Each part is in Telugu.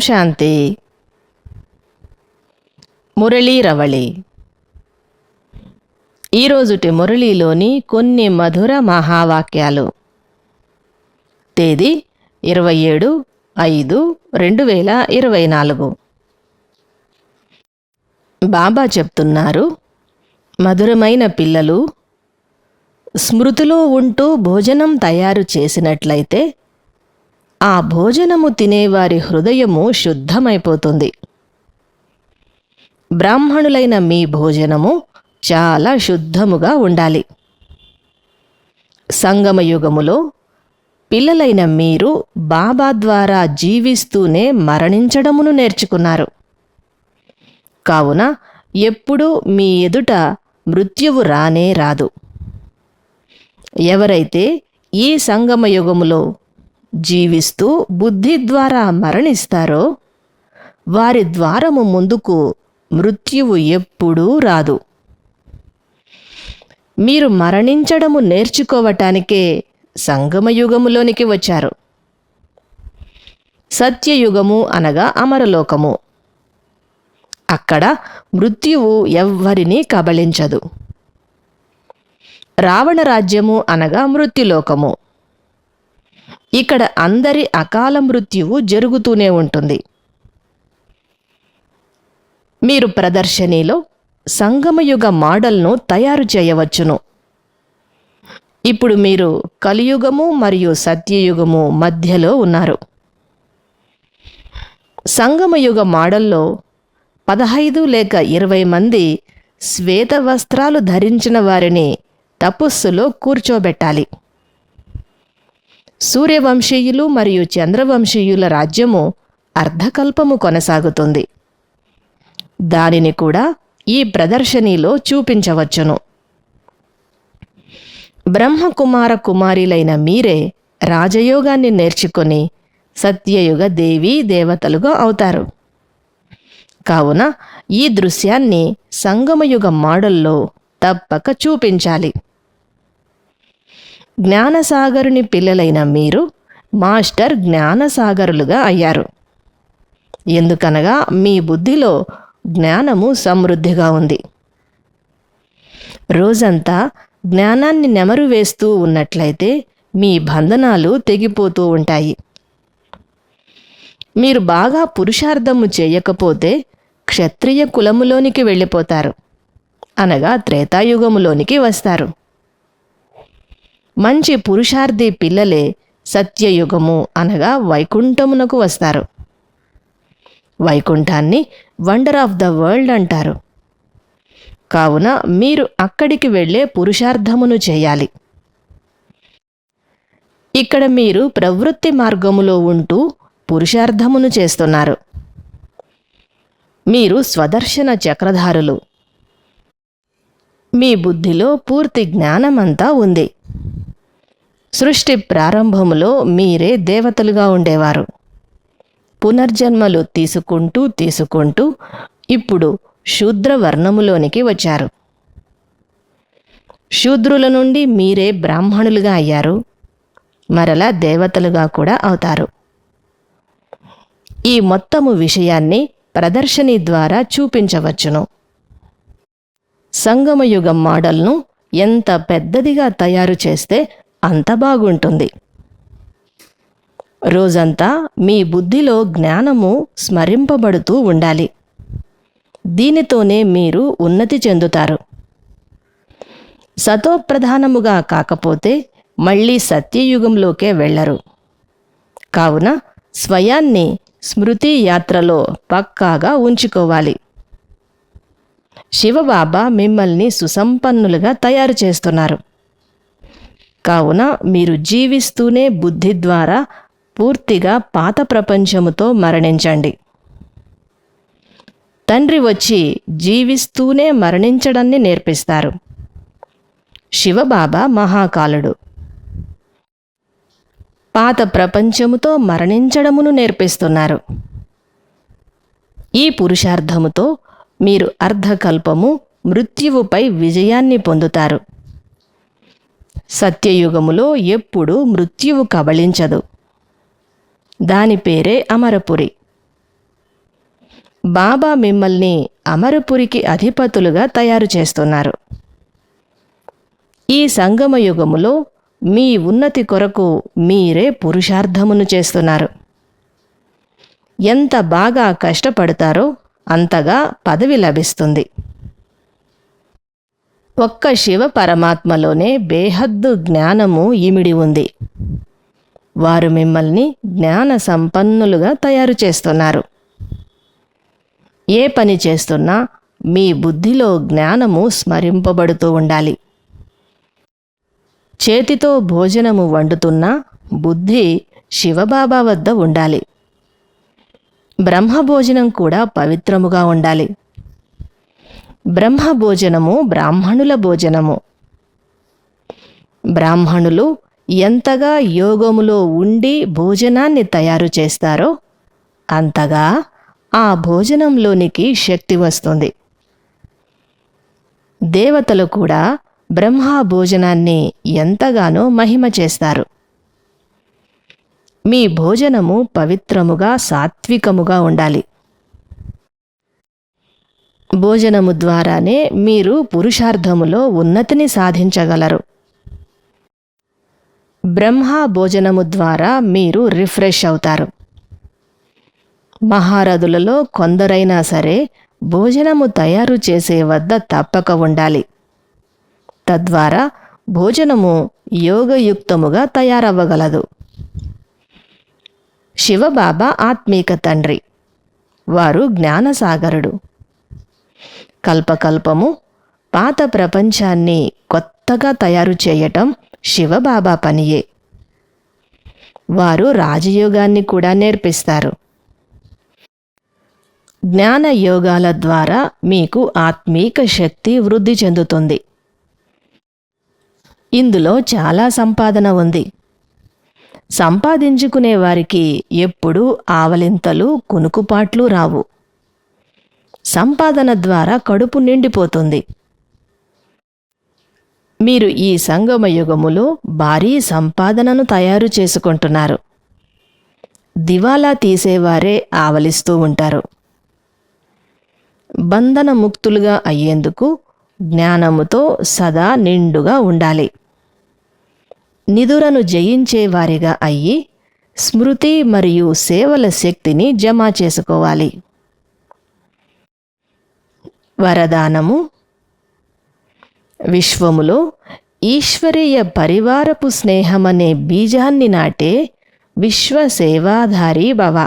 శాంతి. మురళీ రవళి. ఈరోజుటి మురళీలోని కొన్ని మధుర మహావాక్యాలు. తేదీ ఇరవై ఏడు ఐదు రెండు వేల ఇరవై నాలుగు. బాబా చెప్తున్నారు మధురమైన పిల్లలు స్మృతిలో ఉంటూ భోజనం తయారు చేసినట్లయితే ఆ భోజనము తినేవారి హృదయము శుద్ధమైపోతుంది. బ్రాహ్మణులైన మీ భోజనము చాలా శుద్ధముగా ఉండాలి. సంగమయుగములో పిల్లలైన మీరు బాబా ద్వారా జీవిస్తూనే మరణించడమును నేర్చుకున్నారు. కావున ఎప్పుడూ మీ ఎదుట మృత్యువు రానే రాదు. ఎవరైతే ఈ సంగమయుగములో జీవిస్తూ బుద్ధి ద్వారా మరణిస్తారో వారి ద్వారము ముందుకు మృత్యువు ఎప్పుడూ రాదు. మీరు మరణించడము నేర్చుకోవటానికే సంగమయుగములోనికి వచ్చారు. సత్యయుగము అనగా అమరలోకము. అక్కడ మృత్యువు ఎవ్వరినీ కబళించదు. రావణ రాజ్యము అనగా మృత్యులోకము. ఇక్కడ అందరి అకాల మృత్యువు జరుగుతూనే ఉంటుంది. మీరు ప్రదర్శనీలో సంగమయుగ మోడల్ను తయారు చేయవచ్చును. ఇప్పుడు మీరు కలియుగము మరియు సత్యయుగము మధ్యలో ఉన్నారు. సంగమయుగ మోడల్లో పదహైదు లేక ఇరవై మంది శ్వేత వస్త్రాలు ధరించిన వారిని తపస్సులో కూర్చోబెట్టాలి. సూర్యవంశీయులు మరియు చంద్రవంశీయుల రాజ్యము అర్ధకల్పము కొనసాగుతుంది. దానిని కూడా ఈ ప్రదర్శనీలో చూపించవచ్చును. బ్రహ్మకుమార కుమారిలైన మీరే రాజయోగాన్ని నేర్చుకొని సత్యయుగ దేవీ దేవతలుగా అవుతారు. కావున ఈ దృశ్యాన్ని సంగమయుగ మోడల్లో తప్పక చూపించాలి. జ్ఞానసాగరుని పిల్లలైన మీరు మాస్టర్ జ్ఞానసాగరులుగా అయ్యారు. ఎందుకనగా మీ బుద్ధిలో జ్ఞానము సమృద్ధిగా ఉంది. రోజంతా జ్ఞానాన్ని నెమరు వేస్తూ ఉన్నట్లయితే మీ బంధనాలు తెగిపోతూ ఉంటాయి. మీరు బాగా పురుషార్థము చేయకపోతే క్షత్రియ కులములోనికి వెళ్ళిపోతారు. అనగా త్రేతాయుగములోనికి వస్తారు. మంచి పురుషార్థి పిల్లలే సత్యయుగము అనగా వైకుంఠమునకు వస్తారు. వైకుంఠాన్ని వండర్ ఆఫ్ ద వరల్డ్ అంటారు. కావున మీరు అక్కడికి వెళ్ళే పురుషార్థమును చేయాలి. ఇక్కడ మీరు ప్రవృత్తి మార్గములో ఉంటూ పురుషార్థమును చేస్తున్నారు. మీరు స్వదర్శన చక్రధారులు. మీ బుద్ధిలో పూర్తి జ్ఞానమంతా ఉంది. సృష్టి ప్రారంభములో మీరే దేవతలుగా ఉండేవారు. పునర్జన్మలు తీసుకుంటూ తీసుకుంటూ ఇప్పుడు శూద్ర వర్ణములోనికి వచ్చారు. శూద్రుల నుండి మీరే బ్రాహ్మణులుగా అయ్యారు. మరలా దేవతలుగా కూడా అవుతారు. ఈ మొత్తము విషయాన్ని ప్రదర్శని ద్వారా చూపించవచ్చును. సంగమయుగం మోడల్ను ఎంత పెద్దదిగా తయారు చేస్తే అంత బాగుంటుంది. రోజంతా మీ బుద్ధిలో జ్ఞానము స్మరింపబడుతూ ఉండాలి. దీనితోనే మీరు ఉన్నతి చెందుతారు. సతోప్రధానముగా కాకపోతే మళ్ళీ సత్యయుగంలోకే వెళ్ళరు. కావున స్వయాన్ని స్మృతి యాత్రలో పక్కాగా ఉంచుకోవాలి. శివబాబా మిమ్మల్ని సుసంపన్నులుగా తయారు చేస్తున్నారు. కావున మీరు జీవిస్తూనే బుద్ధి ద్వారా పూర్తిగా పాత ప్రపంచముతో మరణించండి. తండ్రి వచ్చి జీవిస్తూనే మరణించడాన్ని నేర్పిస్తారు. శివబాబా మహాకాలుడు. పాత ప్రపంచముతో మరణించడమును నేర్పిస్తున్నారు. ఈ పురుషార్థముతో మీరు అర్ధకల్పము మృత్యువుపై విజయాన్ని పొందుతారు. సత్యయుగములో ఎప్పుడు మృత్యువు కబళించదు. దాని పేరే అమరపురి. బాబా మిమ్మల్ని అమరపురికి అధిపతులుగా తయారు చేస్తున్నారు. ఈ సంగమ యుగములో మీ ఉన్నతి కొరకు మీరే పురుషార్థమును చేస్తున్నారు. ఎంత బాగా కష్టపడతారో అంతగా పదవి లభిస్తుంది. ఒక్క శివ పరమాత్మలోనే బేహద్దు జ్ఞానము ఇమిడి ఉంది. వారు మిమ్మల్ని జ్ఞాన సంపన్నులుగా తయారు చేస్తున్నారు. ఏ పని చేస్తున్నా మీ బుద్ధిలో జ్ఞానము స్మరింపబడుతూ ఉండాలి. చేతితో భోజనము వండుతున్నా బుద్ధి శివబాబా వద్ద ఉండాలి. బ్రహ్మభోజనం కూడా పవిత్రముగా ఉండాలి. బ్రహ్మ భోజనము బ్రాహ్మణుల భోజనము. బ్రాహ్మణులు ఎంతగా యోగములో ఉండి భోజనాన్ని తయారు చేస్తారో అంతగా ఆ భోజనంలోనికి శక్తి వస్తుంది. దేవతలు కూడా బ్రహ్మ భోజనాన్ని ఎంతగానో మహిమ చేస్తారు. మీ భోజనము పవిత్రముగా సాత్వికముగా ఉండాలి. భోజనము ద్వారానే మీరు పురుషార్థములో ఉన్నతిని సాధించగలరు. బ్రహ్మ భోజనము ద్వారా మీరు రిఫ్రెష్ అవుతారు. మహారథులలో కొందరైనా సరే భోజనము తయారు చేసే వద్ద తప్పక ఉండాలి. తద్వారా భోజనము యోగయుక్తముగా తయారవ్వగలదు. శివబాబా ఆత్మీక తండ్రి. వారు జ్ఞానసాగరుడు. కల్పకల్పము పాత ప్రపంచాన్ని కొత్తగా తయారు చేయటం శివబాబా పనియే. వారు రాజయోగాన్ని కూడా నేర్పిస్తారు. జ్ఞాన యోగాల ద్వారా మీకు ఆత్మీక శక్తి వృద్ధి చెందుతుంది. ఇందులో చాలా సంపాదన ఉంది. సంపాదించుకునే వారికి ఎప్పుడూ ఆవలింతలు కునుకుపాట్లు రావు. సంపాదన ద్వారా కడుపు నిండిపోతుంది. మీరు ఈ సంగమ యుగములో భారీ సంపాదనను తయారు చేసుకుంటున్నారు. దివాలా తీసేవారే ఆవలిస్తూ ఉంటారు. బంధన ముక్తులుగా అయ్యేందుకు జ్ఞానముతో సదా నిండుగా ఉండాలి. నిదురను జయించేవారిగా అయ్యి స్మృతి మరియు సేవల శక్తిని జమ చేసుకోవాలి. వరదానము. విశ్వములో ఈశ్వరీయ పరివారపు స్నేహమనే బీజాన్ని నాటే విశ్వసేవాధారి భవ.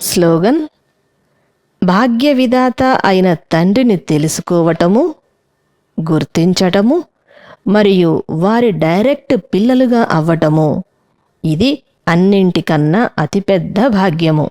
స్లోగన్ భాగ్య విధాత అయిన తండ్రిని తెలుసుకోవటము గుర్తించటము మరియు వారి డైరెక్ట్ పిల్లలుగా అవ్వటము. ఇది అన్నింటికన్నా అతిపెద్ద భాగ్యము.